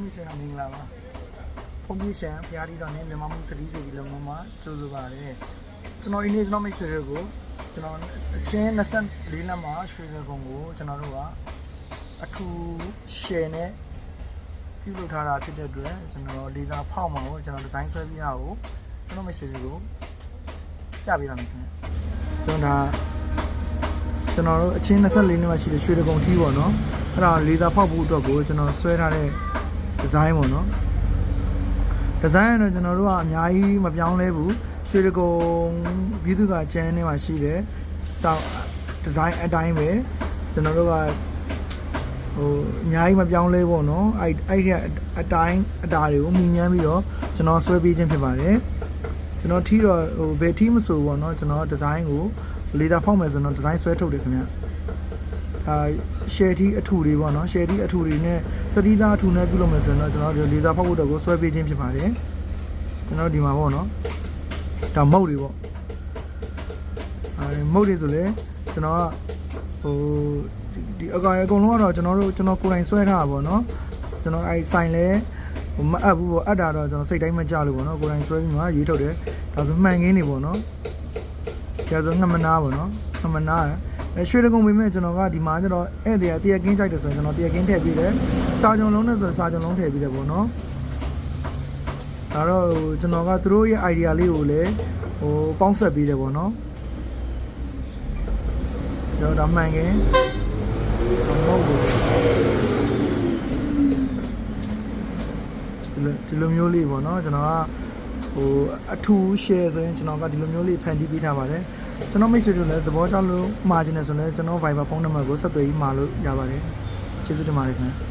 တော်မိတ်ဆွေများမင်္ဂလာပါဖုန်ကြီးရှန်ဖျားတီတော်နဲ့မြန်မာမှုစတိစီဒီလုံးမှာကြိုးဆိုပါတယ်ကျွန်တော်ဒီနေ့ကျွန်တော်မိတ်ဆွေတွေကိုကျွန်တော်အချင်း24လမှာရွှေရကုံကိုကျွန်တော်တို့ကအထူး share နဲ့ပြုလုပ်ထားတာဖြစ်တဲ့အတွက်ကျွန်တော်ဒေတာဖောက်မှာကိုကျွန်တော်ဒီဇိုင်းဆွဲပြရကိုကျွန်တော်မိတ်ဆွေတွေကိုပြပေးပါမယ်ခင်ဗျကျွန်တော်ဒါကျွန်တော်တို့အချင်း24နှစ်မှာရှိတဲ့ရွှေရကုံထီးပေါ့နော်အဲ့ဒါလေသာဖောက်ဖို့အတွက်ကိုကျွန်တော်ဆွဲထားတဲ့ ဒီဇိုင်းပေါ့နော်ဒီဇိုင်းကတော့ကျွန်တော်တို့ကအများကြီးမပြောင်းလဲဘူးရွှေရကုံပြည်သူ့ကကျန်းနေမှာရှိတယ်စောက်ဒီဇိုင်းအတိုင်းပဲကျွန်တော်တို့ကဟိုအများကြီးမပြောင်းလဲပေါ့နော်အဲ့အဲ့ဒီအတိုင်းအတာတွေကိုမြင်ညမ်းပြီးတော့ကျွန်တော်ဆွဲပေးခြင်းဖြစ်ပါတယ်ကျွန်တော်ထီတော့ဟိုဘယ်ထီမဆိုပေါ့နော်ကျွန်တော်ဒီဇိုင်းကိုလေတာဖောက်မယ်ဆိုတော့ဒီဇိုင်းဆွဲထုတ်တယ်ခင်ဗျအာ ရှယ်ထီအထူတွေပေါ့နော်ရှယ်ထီအထူတွေနဲ့စတိသားအထူနဲ့ပြုလုပ်မယ်ဆိုတော့ကျွန်တော်ဒီလေတာဖောက်ဖို့တော့ကိုဆွဲပေးခြင်းဖြစ်ပါတယ်ကျွန်တော်ဒီမှာပေါ့နော်ဒါမုတ်တွေပေါ့အဲမုတ်တွေဆိုလေကျွန်တော်ကဟိုဒီအကောင်အကုန်လုံးကတော့ကျွန်တော်တို့ကျွန်တော်ကိုယ်တိုင်ဆွဲထားတာပေါ့နော်ကျွန်တော်အဲဆိုင်လဲမအပ်ဘူးပေါ့အပ်တာတော့ကျွန်တော်စိတ်တိုင်းမကြလို့ပေါ့နော်ကိုယ်တိုင်ဆွဲပြီးမှရေးထုတ်တယ်ဒါဆိုမှန်ကင်းနေပေါ့နော်ကျဆိုငမနာပေါ့နော် ငမနာအဲရွှေတကုံပေမဲ့ကျွန်တော်ကဒီမှာကျတော့ဧည့်သည်ကတရကင်းကြိုက်တယ်ဆိုရင်ကျွန်တော်တရကင်းထည့်ပြီးတယ်စာကြုံလုံးနဲ့ဆိုရင်စာကြုံလုံးထည့်ပြီးတယ်ပေါ့နော်ဒါတော့ဟိုကျွန်တော်ကသူတို့ရဲ့ idea လေးကိုလည်းဟိုပေါင်းဆက်ပေးတယ်ပေါ့နော်ကျွန်တော်ဒါမှန်ကင်းမဟုတ်ဘူးဒီလိုဒီလိုမျိုးလေးပေါ့နော်ကျွန်တော်က ဟိုအထူး share ဆိုရင်ကျွန်တော်ကဒီလိုမျိုးလေးဖန်တီးပေးထားပါတယ်ကျွန်တော်မိတ်ဆွေတို့လည်းသဘောကျလို့မှာချင်တယ်ဆိုရင်ကျွန်တော် Viber ဖုန်းနံပါတ်ကိုဆက်သွယ်ပြီးမှာလို့ရပါတယ်ကျေးဇူးတင်ပါတယ်ခင်ဗျာ